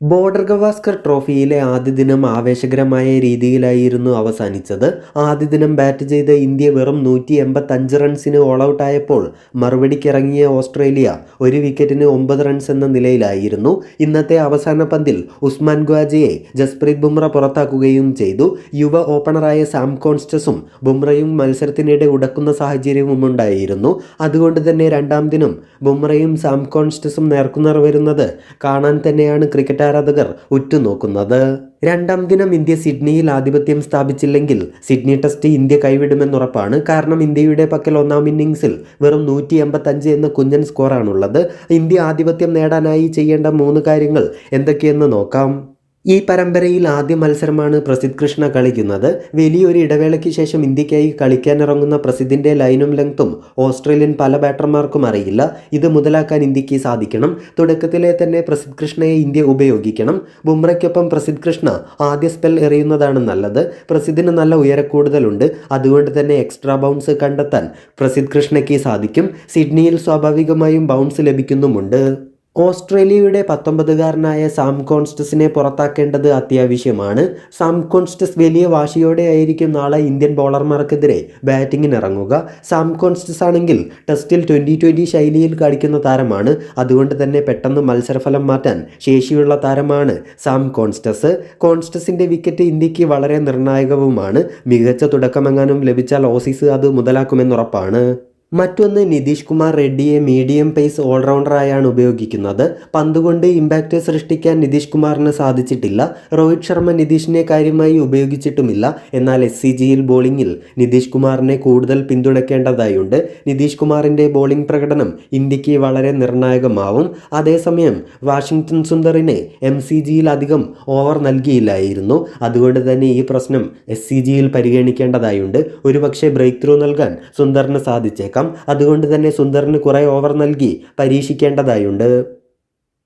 Border Gavaskar ട്രോഫിയിലെ ആദ്യ ദിനം ആവേശകരമായ രീതിയിലായിരുന്നു അവസാനിച്ചത്. ആദ്യ ദിനം ബാറ്റ് ചെയ്ത ഇന്ത്യ വെറും നൂറ്റി എൺപത്തഞ്ച് റൺസിന് ഓൾ ഔട്ടായപ്പോൾ മറുപടിക്കിറങ്ങിയ ഓസ്ട്രേലിയ ഒരു വിക്കറ്റിന് ഒമ്പത് റൺസ് എന്ന നിലയിലായിരുന്നു. ഇന്നത്തെ അവസാന പന്തിൽ ഉസ്മാൻ ഗ്വാജയെ ജസ്പ്രീത് ബുംറ പുറത്താക്കുകയും ചെയ്തു. യുവ ഓപ്പണറായ സാം കോൺസ്റ്റസും ബുംറയും മത്സരത്തിനിടെ ഉടക്കുന്ന സാഹചര്യവും ഉണ്ടായിരുന്നു. അതുകൊണ്ട് തന്നെ രണ്ടാം ദിനം ബുംറയും സാം കോൺസ്റ്റസും നേർക്കുനേർ വരുന്നത് കാണാൻ തന്നെയാണ് ക്രിക്കറ്റ് ആരാധകർ ഉറ്റുനോക്കുന്നത്. രണ്ടാം ദിനം ഇന്ത്യ സിഡ്നിയിൽ ആധിപത്യം സ്ഥാപിച്ചില്ലെങ്കിൽ സിഡ്നി ടെസ്റ്റ് ഇന്ത്യ കൈവിടുമെന്നുറപ്പാണ് കാരണം ഇന്ത്യയുടെ പക്കൽ ഒന്നാം ഇന്നിംഗ്സിൽ വെറും നൂറ്റി എൺപത്തഞ്ച് എന്ന കുഞ്ഞൻ സ്കോറാണുള്ളത്. ഇന്ത്യ ആധിപത്യം നേടാനായി ചെയ്യേണ്ട മൂന്ന് കാര്യങ്ങൾ എന്തൊക്കെയെന്ന് നോക്കാം. ഈ പരമ്പരയിൽ ആദ്യ മത്സരമാണ് പ്രസിദ്ധ് കൃഷ്ണ കളിക്കുന്നത്. വലിയൊരു ഇടവേളയ്ക്ക് ശേഷം ഇന്ത്യക്കായി കളിക്കാനിറങ്ങുന്ന പ്രസിദ്ധിന്റെ ലൈനും ലെങ്ത്തും ഓസ്ട്രേലിയൻ പല ബാറ്റർമാർക്കും അറിയില്ല. ഇത് മുതലാക്കാൻ ഇന്ത്യയ്ക്ക് സാധിക്കണം. തുടക്കത്തിലെ തന്നെ പ്രസിദ്ധ് കൃഷ്ണയെ ഇന്ത്യ ഉപയോഗിക്കണം. ബുംറയ്ക്കൊപ്പം പ്രസിദ്ധ് കൃഷ്ണ ആദ്യ സ്പെൽ എറിയുന്നതാണ് നല്ലത്. പ്രസിദ്ധിന് നല്ല ഉയരക്കൂടുതലുണ്ട്. അതുകൊണ്ട് തന്നെ എക്സ്ട്രാ ബൗൺസ് കണ്ടെത്താൻ പ്രസിദ്ധ് കൃഷ്ണയ്ക്ക് സാധിക്കും. സിഡ്നിയിൽ സ്വാഭാവികമായും ബൗൺസ് ലഭിക്കുന്നുമുണ്ട്. ഓസ്ട്രേലിയയുടെ പത്തൊമ്പതുകാരനായ സാം കോൺസ്റ്റസിനെ പുറത്താക്കേണ്ടത് അത്യാവശ്യമാണ്. സാം കോൺസ്റ്റസ് വലിയ വാശിയോടെ ആയിരിക്കും നാളെ ഇന്ത്യൻ ബോളർമാർക്കെതിരെ ബാറ്റിങ്ങിന് ഇറങ്ങുക സാം കോൺസ്റ്റസ് ആണെങ്കിൽ ടെസ്റ്റിൽ ട്വന്റി ട്വന്റി ശൈലിയിൽ കളിക്കുന്ന താരമാണ്. അതുകൊണ്ട് തന്നെ പെട്ടെന്ന് മത്സരഫലം മാറ്റാൻ ശേഷിയുള്ള താരമാണ് സാം കോൺസ്റ്റസ്. കോൺസ്റ്റസിന്റെ വിക്കറ്റ് ഇന്ത്യയ്ക്ക് വളരെ നിർണായകവുമാണ്. മികച്ച തുടക്കമെങ്ങാനും ലഭിച്ചാൽ ഓസീസ് അത് മുതലാക്കുമെന്നുറപ്പാണ്. മറ്റൊന്ന് നിതീഷ് കുമാർ റെഡ്ഡിയെ മീഡിയം പേസ് ഓൾറൗണ്ടറായാണ് ഉപയോഗിക്കുന്നത്. പന്തുകൊണ്ട് ഇമ്പാക്റ്റ് സൃഷ്ടിക്കാൻ നിതീഷ് കുമാറിന് സാധിച്ചിട്ടില്ല. രോഹിത് ശർമ്മ നിതീഷിനെ കാര്യമായി ഉപയോഗിച്ചിട്ടുമില്ല. എന്നാൽ എസ് സി ജിയിൽ ബോളിംഗിൽ നിതീഷ് കുമാറിനെ കൂടുതൽ പിന്തുണയ്ക്കേണ്ടതായുണ്ട്. നിതീഷ് കുമാറിന്റെ ബോളിംഗ് പ്രകടനം ഇന്ത്യയ്ക്ക് വളരെ നിർണായകമാവും. അതേസമയം വാഷിംഗ്ടൺ സുന്ദറിനെ എം സി ജിയിൽ അധികം ഓവർ നൽകിയില്ലായിരുന്നു. അതുകൊണ്ട് തന്നെ ഈ പ്രശ്നം എസ് സി ജിയിൽ പരിഗണിക്കേണ്ടതായുണ്ട്. ഒരുപക്ഷെ ബ്രേക്ക് ത്രൂ നൽകാൻ സുന്ദറിന് സാധിച്ചേക്കാം. അതുകൊണ്ട് തന്നെ സുന്ദറിന് കുറേ ഓവർ നൽകി പരീക്ഷിക്കേണ്ടതായുണ്ട്.